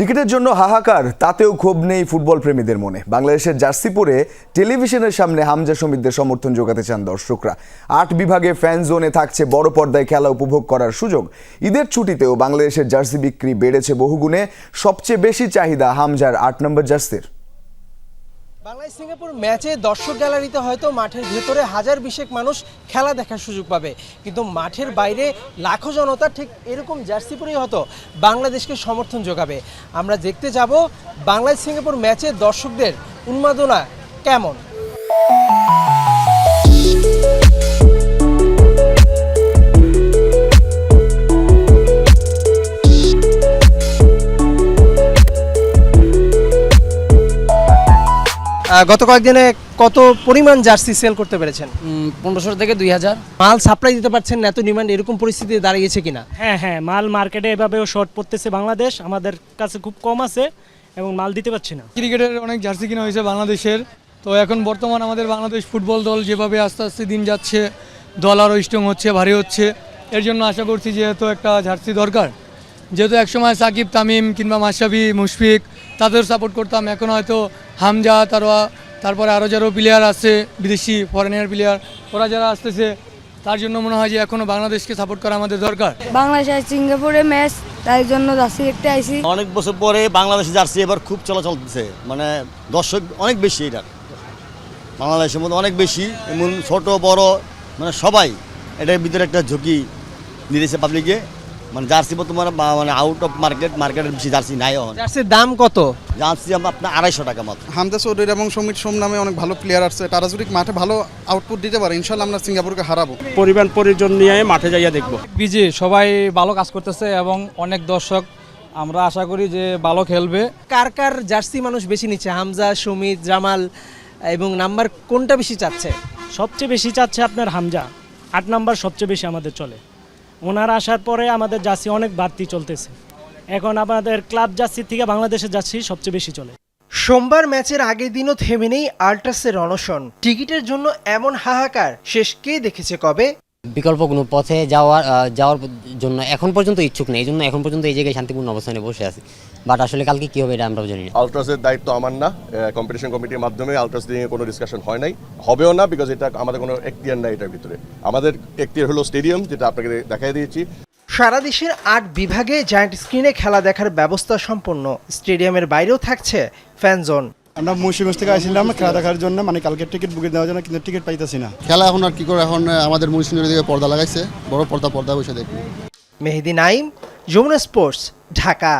টিকিটের জন্য হাহাকার, তাতেও ক্ষোভ নেই ফুটবল প্রেমীদের মনে। বাংলাদেশের জার্সি পরে টেলিভিশনের সামনে হামজা সমিতদের সমর্থন যোগাতে চান দর্শকরা। আট বিভাগে ফ্যান জোনে থাকছে বড় পর্দায় খেলা উপভোগ করার সুযোগ। ঈদের ছুটিতেও বাংলাদেশের জার্সি বিক্রি বেড়েছে বহুগুণে। সবচেয়ে বেশি চাহিদা হামজার আট নম্বর জার্সির। বাংলাদেশ সিঙ্গাপুর ম্যাচে দর্শক গ্যালারিতে হয়তো মাঠের ভেতরে হাজার বিশেক মানুষ খেলা দেখার সুযোগ পাবে। কিন্তু মাঠের বাইরে লাখো জনতা ঠিক এরকম জার্সি পরেই হয়তো বাংলাদেশকে সমর্থন যোগাবে। আমরা দেখতে যাব বাংলাদেশ সিঙ্গাপুর ম্যাচে দর্শকদের উন্মাদনা কেমন? গত কয়েকদিনে কত পরিমাণ জার্সি সেল করতে পেরেছেন? পনেরোশো থেকে দুই হাজার। মাল সাপ্লাই দিতে পারছেন না এত ডিমান্ড এরকম পরিস্থিতি দাঁড়িয়েছে কিনা? হ্যাঁ হ্যাঁ মাল মার্কেটে এভাবেও শর্ট পড়তেছে বাংলাদেশ আমাদের কাছে খুব কম আছে এবং মাল দিতে পারছি না। ক্রিকেটের অনেক জার্সি কিনা হয়েছে বাংলাদেশের। তো এখন বর্তমান আমাদের বাংলাদেশ ফুটবল দল যেভাবে আস্তে আস্তে দিন যাচ্ছে দল আরও স্ট্রং হচ্ছে ভারী হচ্ছে এর জন্য আশা করছি যেহেতু একটা জার্সি দরকার। যেহেতু একসময় সাকিব তামিম কিংবা মাসাবি মুশফিক তাদের সাপোর্ট করতাম। এখন হয়তো হামজা তারা তারপরে আরও যারা প্লেয়ার আছে বিদেশি ফরেনার প্লেয়ার ওরা যারা আসতেছে তার জন্য মনে হয় যে এখনও বাংলাদেশকে সাপোর্ট করা আমাদের দরকার। বাংলাদেশ আর সিঙ্গাপুরে ম্যাচ তাই জন্য জার্সি দেখতে আইসি অনেক বছর পরে বাংলাদেশি জার্সি এবার খুব চলাচল দিচ্ছে মানে দর্শক অনেক বেশি এটার বাংলাদেশের মধ্যে অনেক বেশি এমন ছোট বড় মানে সবাই এটার ভিতরে একটা ঝুঁকি নিতেছে পাবলিকে মানে জার্সি বা- মানে আউট অফ মার্কেট মার্কেটের বেশি জার্সি নাই এখন। জার্সির দাম কত? জার্সি আপনার আড়াইশো টাকা মাত্র। হামদা চৌধুরী এবং সমীর সোম নামে অনেক ভালো প্লেয়ার আছে। তারা যদি মাঠে ভালো আউটপুট দিতে পারে ইনশাল্লাহ আমরা সিঙ্গাপুরকে হারাবো। পরিবার পরিজন নিয়ে মাঠে যাইয়া দেখব। বিজি সবাই ভালো কাজ করতেছে এবং অনেক দর্শক। আমরা আশা করি যে ভালো খেলবে। কার কার জার্সি মানুষ বেশি নিচ্ছে? হামজা সুমিত জামাল এবং নাম্বার কোনটা বেশি চাচ্ছে? সবচেয়ে বেশি চাচ্ছে আপনার হামজা। আট নাম্বার সবচেয়ে বেশি আমাদের চলে। ওনার আসার পরে আমাদের জার্সি অনেক বাড়তি চলতেছে। এখন আমাদের ক্লাব জার্সির থেকে বাংলাদেশের জার্সি সবচেয়ে বেশি চলে। সোমবার ম্যাচের আগের দিনও থেমে নেই আল্ট্রাসের অনশন। টিকিটের জন্য এমন হাহাকার শেষ কে দেখেছে কবে? বিকল্প কোনো পথে যাওয়ার যাওয়ার জন্য এখন পর্যন্ত ইচ্ছুক নেই। এই জন্য এখন পর্যন্ত এই জায়গায় শান্তিপূর্ণ অবস্থানে বসে আছি। বাট আসলে কালকে কি হবে এটা আমরাও জানি না। আলট্রাসের দায়িত্ব আমার না। কম্পিটিশন কমিটির মাধ্যমে আলট্রাস নিয়ে কোনো ডিসকাশন হয় নাই। হবেও না বিকজ এটা আমাদের কোনো এখতিয়ার নাই এটার ভিতরে। আমাদের এখতিয়ার হলো স্টেডিয়াম যেটা আপনাকে দেখাই দিয়েছি। সারা দেশের আট বিভাগে জায়ান্ট স্ক্রিনে খেলা দেখার ব্যবস্থা সম্পন্ন। স্টেডিয়ামের বাইরেও থাকছে ফ্যান জোন আমরা মুন্সিগঞ্জ থেকে আসছিলাম খেলা দেখার জন্য মানে কালকে টিকিট বুকিং দেওয়ার জন্য কিন্তু টিকিট পাইতেছি না। খেলা এখন আর কি করে এখন আমাদের মুন্সিগঞ্জ দিকে পর্দা লাগাইছে বড় পর্দা পর্দা বসে দেখব। মেহেদি নাইম যমুনা স্পোর্টস ঢাকা।